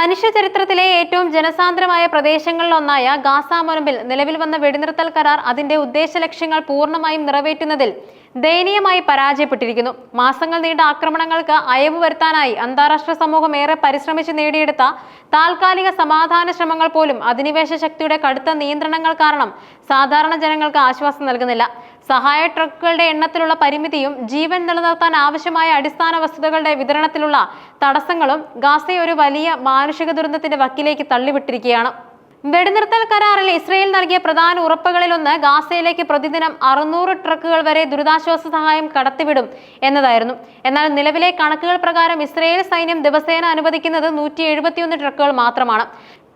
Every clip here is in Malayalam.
മനുഷ്യ ചരിത്രത്തിലെ ഏറ്റവും ജനസാന്ദ്രമായ പ്രദേശങ്ങളിലൊന്നായ ഗാസ മുനമ്പിൽ നിലവിൽ വന്ന വെടിനിർത്തൽ കരാർ അതിന്റെ ഉദ്ദേശ ലക്ഷ്യങ്ങൾ പൂർണമായും നിറവേറ്റുന്നതിൽ ദയനീയമായി പരാജയപ്പെട്ടിരിക്കുന്നു. മാസങ്ങൾ നീണ്ട ആക്രമണങ്ങൾക്ക് അയവ് വരുത്താനായി അന്താരാഷ്ട്ര സമൂഹം ഏറെ പരിശ്രമിച്ച് നേടിയെടുത്ത താൽക്കാലിക സമാധാന ശ്രമങ്ങൾ പോലും അധിനിവേശ ശക്തിയുടെ കടുത്ത നിയന്ത്രണങ്ങൾ കാരണം സാധാരണ ജനങ്ങൾക്ക് ആശ്വാസം നൽകുന്നില്ല. സഹായ ട്രക്കുകളുടെ എണ്ണത്തിലുള്ള പരിമിതിയും ജീവൻ നിലനിർത്താൻ ആവശ്യമായ അടിസ്ഥാന വസ്തുതകളുടെ വിതരണത്തിലുള്ള തടസ്സങ്ങളും ഗാസയെ ഒരു വലിയ മാനുഷിക ദുരന്തത്തിന്റെ വക്കിലേക്ക് തള്ളിവിട്ടിരിക്കുകയാണ്. വെടിനിർത്തൽ കരാറിൽ ഇസ്രയേൽ നൽകിയ പ്രധാന ഉറപ്പുകളിലൊന്ന് ഗാസയിലേക്ക് പ്രതിദിനം അറുന്നൂറ് ട്രക്കുകൾ വരെ ദുരിതാശ്വാസ സഹായം കടത്തിവിടും എന്നതായിരുന്നു. എന്നാൽ നിലവിലെ കണക്കുകൾ പ്രകാരം ഇസ്രയേൽ സൈന്യം ദിവസേന അനുവദിക്കുന്നത് നൂറ്റി ട്രക്കുകൾ മാത്രമാണ്.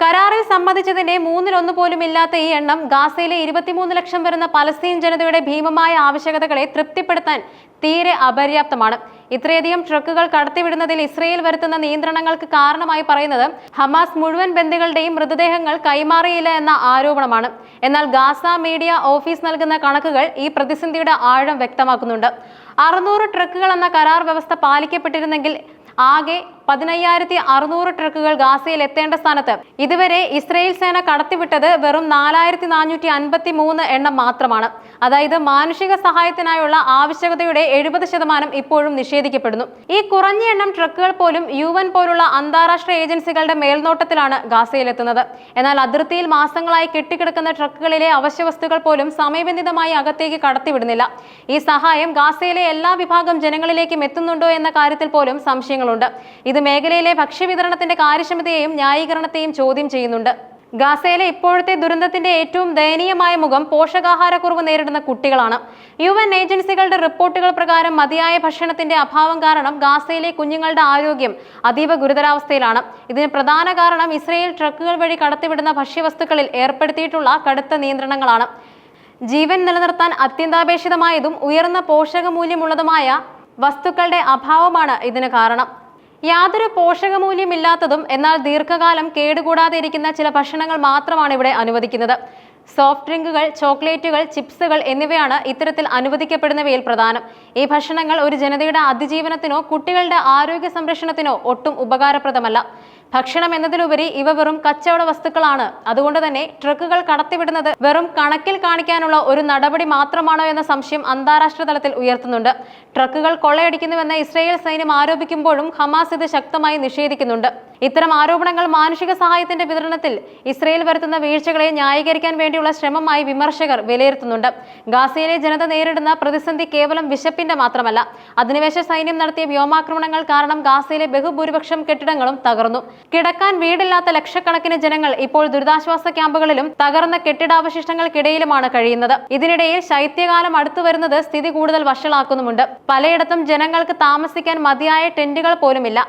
കരാറിൽ സമ്മതിച്ചതിന്റെ മൂന്നിലൊന്ന് പോലും ഇല്ലാത്ത ഈ എണ്ണം ഗാസയിലെ ഇരുപത്തിമൂന്ന് ലക്ഷം വരുന്ന പലസ്തീൻ ജനതയുടെ ഭീമമായ ആവശ്യകതകളെ തൃപ്തിപ്പെടുത്താൻ തീരെ അപര്യാപ്തമാണ്. ഇത്രയധികം ട്രക്കുകൾ കടത്തിവിടുന്നതിൽ ഇസ്രയേൽ വരുത്തുന്ന നിയന്ത്രണങ്ങൾക്ക് കാരണമായി പറയുന്നത് ഹമാസ് മുഴുവൻ ബന്ദികളുടെയും മൃതദേഹങ്ങൾ കൈമാറിയില്ല എന്ന ആരോപണമാണ്. എന്നാൽ ഗാസ മീഡിയ ഓഫീസ് നൽകുന്ന കണക്കുകൾ ഈ പ്രതിസന്ധിയുടെ ആഴം വ്യക്തമാക്കുന്നുണ്ട്. അറുന്നൂറ് ട്രക്കുകൾ എന്ന കരാർ വ്യവസ്ഥ പാലിക്കപ്പെട്ടിരുന്നെങ്കിൽ ആകെ പതിനയ്യായിരത്തി അറുന്നൂറ് ട്രക്കുകൾ ഗാസയിൽ എത്തേണ്ട സ്ഥാനത്ത്. ഇതുവരെ ഇസ്രയേൽ സേന കടത്തിവിട്ടത് വെറും നാലായിരത്തി നാനൂറ്റി അൻപത്തി മൂന്ന് എണ്ണം മാത്രമാണ്. അതായത് മാനുഷിക സഹായത്തിനായുള്ള ആവശ്യകതയുടെ എഴുപത് ശതമാനം ഇപ്പോഴും നിഷേധിക്കപ്പെടുന്നു. ഈ കുറഞ്ഞ എണ്ണം ട്രക്കുകൾ പോലും യു എൻ പോലുള്ള അന്താരാഷ്ട്ര ഏജൻസികളുടെ മേൽനോട്ടത്തിലാണ് ഗാസയിലെത്തുന്നത് എന്നാൽ അതിർത്തിയിൽ മാസങ്ങളായി കെട്ടിക്കിടക്കുന്ന ട്രക്കുകളിലെ അവശ്യവസ്തുക്കൾ പോലും സമയബന്ധിതമായി അകത്തേക്ക് കടത്തിവിടുന്നില്ല. ഈ സഹായം ഗാസയിലെ എല്ലാ വിഭാഗം ജനങ്ങളിലേക്കും എത്തുന്നുണ്ടോ എന്ന കാര്യത്തിൽ പോലും സംശയങ്ങളുണ്ട് ഇത് മേഖലയിലെ ഭക്ഷ്യവിതരണത്തിന്റെ കാര്യക്ഷമതയെയും ന്യായീകരണത്തെയും ചോദ്യം ചെയ്യുന്നുണ്ട്. ഗാസയിലെ ഇപ്പോഴത്തെ ദുരന്തത്തിന്റെ ഏറ്റവും ദയനീയമായ മുഖം പോഷകാഹാരക്കുറവ് നേരിടുന്ന കുട്ടികളാണ്. യു എൻ ഏജൻസികളുടെ റിപ്പോർട്ടുകൾ പ്രകാരം മതിയായ ഭക്ഷണത്തിന്റെ അഭാവം കാരണം ഗാസയിലെ കുഞ്ഞുങ്ങളുടെ ആരോഗ്യം അതീവ ഗുരുതരാവസ്ഥയിലാണ്. ഇതിന് പ്രധാന കാരണം ഇസ്രയേൽ ട്രക്കുകൾ വഴി കടത്തിവിടുന്ന ഭക്ഷ്യവസ്തുക്കളിൽ ഏർപ്പെടുത്തിയിട്ടുള്ള കടുത്ത നിയന്ത്രണങ്ങളാണ്. ജീവൻ നിലനിർത്താൻ അത്യന്താപേക്ഷിതമായതും ഉയർന്ന പോഷകമൂല്യമുള്ളതുമായ വസ്തുക്കളുടെ അഭാവമാണ് ഇതിന് കാരണം. യാതൊരു പോഷകമൂല്യമില്ലാത്തതും എന്നാൽ ദീർഘകാലം കേടുകൂടാതെ ഇരിക്കുന്ന ചില ഭക്ഷണങ്ങൾ മാത്രമാണ് ഇവിടെ അനുവദിക്കുന്നത്. സോഫ്റ്റ് ഡ്രിങ്കുകൾ ചോക്ലേറ്റുകൾ ചിപ്സുകൾ എന്നിവയാണ് ഇത്തരത്തിൽ അനുവദിക്കപ്പെടുന്നവയിൽ പ്രധാനം. ഈ ഭക്ഷണങ്ങൾ ഒരു ജനതയുടെ അതിജീവനത്തിനോ കുട്ടികളുടെ ആരോഗ്യ സംരക്ഷണത്തിനോ ഒട്ടും ഉപകാരപ്രദമല്ല. ഭക്ഷണം എന്നതിലുപരി ഇവ വെറും കച്ചവട വസ്തുക്കളാണ്. അതുകൊണ്ട് തന്നെ ട്രക്കുകൾ കടത്തിവിടുന്നത് വെറും കണക്കിൽ കാണിക്കാനുള്ള ഒരു നടപടി മാത്രമാണോ എന്ന സംശയം അന്താരാഷ്ട്ര തലത്തിൽ ഉയർത്തുന്നുണ്ട്. ട്രക്കുകൾ കൊള്ളയടിക്കുന്നുവെന്ന് ഇസ്രയേൽ സൈന്യം ആരോപിക്കുമ്പോഴും ഹമാസ് ഇത് ശക്തമായി നിഷേധിക്കുന്നുണ്ട്. ഇത്തരം ആരോപണങ്ങൾ മാനുഷിക സഹായത്തിന്റെ വിതരണത്തിൽ ഇസ്രയേൽ വരുത്തുന്ന വീഴ്ചകളെ ന്യായീകരിക്കാൻ വേണ്ടിയുള്ള ശ്രമമായി വിമർശകർ വിലയിരുത്തുന്നുണ്ട്. ഗാസയിലെ ജനത നേരിടുന്ന പ്രതിസന്ധി കേവലം വിശപ്പിന്റെ മാത്രമല്ല. അധിനിവേശ സൈന്യം നടത്തിയ വ്യോമാക്രമണങ്ങൾ കാരണം ഗാസയിലെ ബഹുഭൂരിപക്ഷം കെട്ടിടങ്ങളും തകർന്നു. കിടക്കാൻ വീടില്ലാത്ത ലക്ഷക്കണക്കിന് ജനങ്ങൾ ഇപ്പോൾ ദുരിതാശ്വാസ ക്യാമ്പുകളിലും തകർന്ന കെട്ടിടാവശിഷ്ടങ്ങൾക്കിടയിലുമാണ് കഴിയുന്നത്. ഇതിനിടയിൽ ശൈത്യകാലം അടുത്തു വരുന്നത് സ്ഥിതി കൂടുതൽ വഷളാക്കുന്നുമുണ്ട്. പലയിടത്തും ജനങ്ങൾക്ക് താമസിക്കാൻ മതിയായ ടെന്റുകൾ പോലുമില്ല.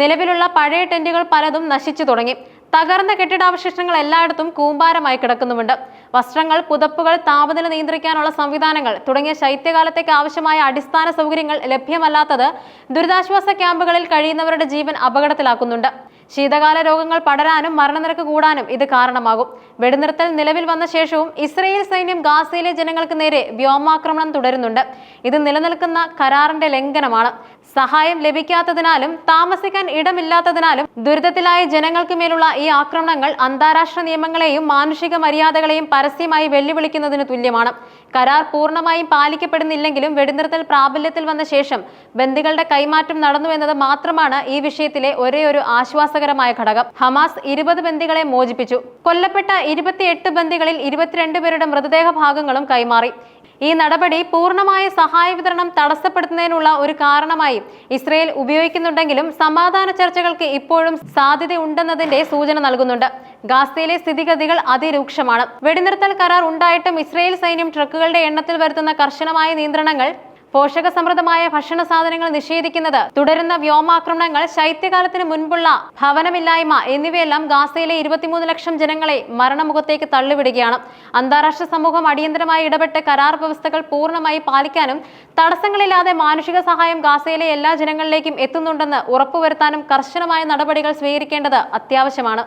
നിലവിലുള്ള പഴയ ടെന്റുകൾ പലതും നശിച്ചു തുടങ്ങി. തകർന്ന കെട്ടിടാവശിഷ്ടങ്ങൾ എല്ലായിടത്തും കൂമ്പാരമായി കിടക്കുന്നുമുണ്ട്. വസ്ത്രങ്ങൾ പുതപ്പുകൾ താപനില നിയന്ത്രിക്കാനുള്ള സംവിധാനങ്ങൾ തുടങ്ങിയ ശൈത്യകാലത്തേക്ക് ആവശ്യമായ അടിസ്ഥാന സൗകര്യങ്ങൾ ലഭ്യമല്ലാത്തത് ദുരിതാശ്വാസ ക്യാമ്പുകളിൽ കഴിയുന്നവരുടെ ജീവൻ അപകടത്തിലാക്കുന്നുണ്ട്. ശീതകാല രോഗങ്ങൾ പടരാനും മരണനിരക്ക് കൂടാനും ഇത് കാരണമാകും. വെടിനിർത്തൽ നിലവിൽ വന്ന ശേഷവും ഇസ്രയേൽ സൈന്യം ഗാസയിലെ ജനങ്ങൾക്ക് നേരെ വ്യോമാക്രമണം തുടരുന്നുണ്ട്. ഇത് നിലനിൽക്കുന്ന കരാറിന്റെ ലംഘനമാണ്. സഹായം ലഭിക്കാത്തതിനാലും താമസിക്കാൻ ഇടമില്ലാത്തതിനാലും ദുരിതത്തിലായ ജനങ്ങൾക്ക് മേലുള്ള ഈ ആക്രമണങ്ങൾ അന്താരാഷ്ട്ര നിയമങ്ങളെയും മാനുഷിക മര്യാദകളെയും പരസ്യമായി വെല്ലുവിളിക്കുന്നതിന് തുല്യമാണ്. കരാർ പൂർണമായും പാലിക്കപ്പെടുന്നില്ലെങ്കിലും വെടിനിർത്തൽ പ്രാബല്യത്തിൽ വന്ന ശേഷം ബന്ദികളുടെ കൈമാറ്റം നടന്നു എന്നത് മാത്രമാണ് ഈ വിഷയത്തിലെ ഒരേ ഒരു ആശ്വാസകരമായ ഘടകം. ഹമാസ് ഇരുപത് ബന്ദികളെ മോചിപ്പിച്ചു. കൊല്ലപ്പെട്ട ഇരുപത്തിയെട്ട് ബന്ദികളിൽ ഇരുപത്തിരണ്ട് പേരുടെ മൃതദേഹ ഭാഗങ്ങളും കൈമാറി. ഈ നടപടി പൂർണമായ സഹായ വിതരണം തടസ്സപ്പെടുത്തുന്നതിനുള്ള ഒരു കാരണമായി ഇസ്രയേൽ ഉപയോഗിക്കുന്നുണ്ടെങ്കിലും സമാധാന ചർച്ചകൾക്ക് ഇപ്പോഴും സാധ്യതയുണ്ടെന്നതിന്റെ സൂചന നൽകുന്നുണ്ട്. ഗാസയിലെ സ്ഥിതിഗതികൾ അതിരൂക്ഷമാണ്. വെടിനിർത്തൽ കരാർ ഉണ്ടായിട്ടും ഇസ്രയേൽ സൈന്യം ട്രക്കുകളുടെ എണ്ണത്തിൽ വരുത്തുന്ന കർശനമായ നിയന്ത്രണങ്ങൾ പോഷക സമൃദ്ധമായ ഭക്ഷണ സാധനങ്ങൾ നിഷേധിക്കുന്നത് തുടരുന്ന വ്യോമാക്രമണങ്ങൾ ശൈത്യകാലത്തിന് മുൻപുള്ള ഭവനമില്ലായ്മ എന്നിവയെല്ലാം ഗാസയിലെ ഇരുപത്തിമൂന്ന് ലക്ഷം ജനങ്ങളെ മരണമുഖത്തേക്ക് തള്ളിവിടുകയാണ്. അന്താരാഷ്ട്ര സമൂഹം അടിയന്തരമായി ഇടപെട്ട് കരാർ വ്യവസ്ഥകൾ പൂർണമായി പാലിക്കാനും തടസ്സങ്ങളില്ലാതെ മാനുഷിക സഹായം ഗാസയിലെ എല്ലാ ജനങ്ങളിലേക്കും എത്തുന്നുണ്ടെന്ന് ഉറപ്പുവരുത്താനും കർശനമായ നടപടികൾ സ്വീകരിക്കേണ്ടത് അത്യാവശ്യമാണ്.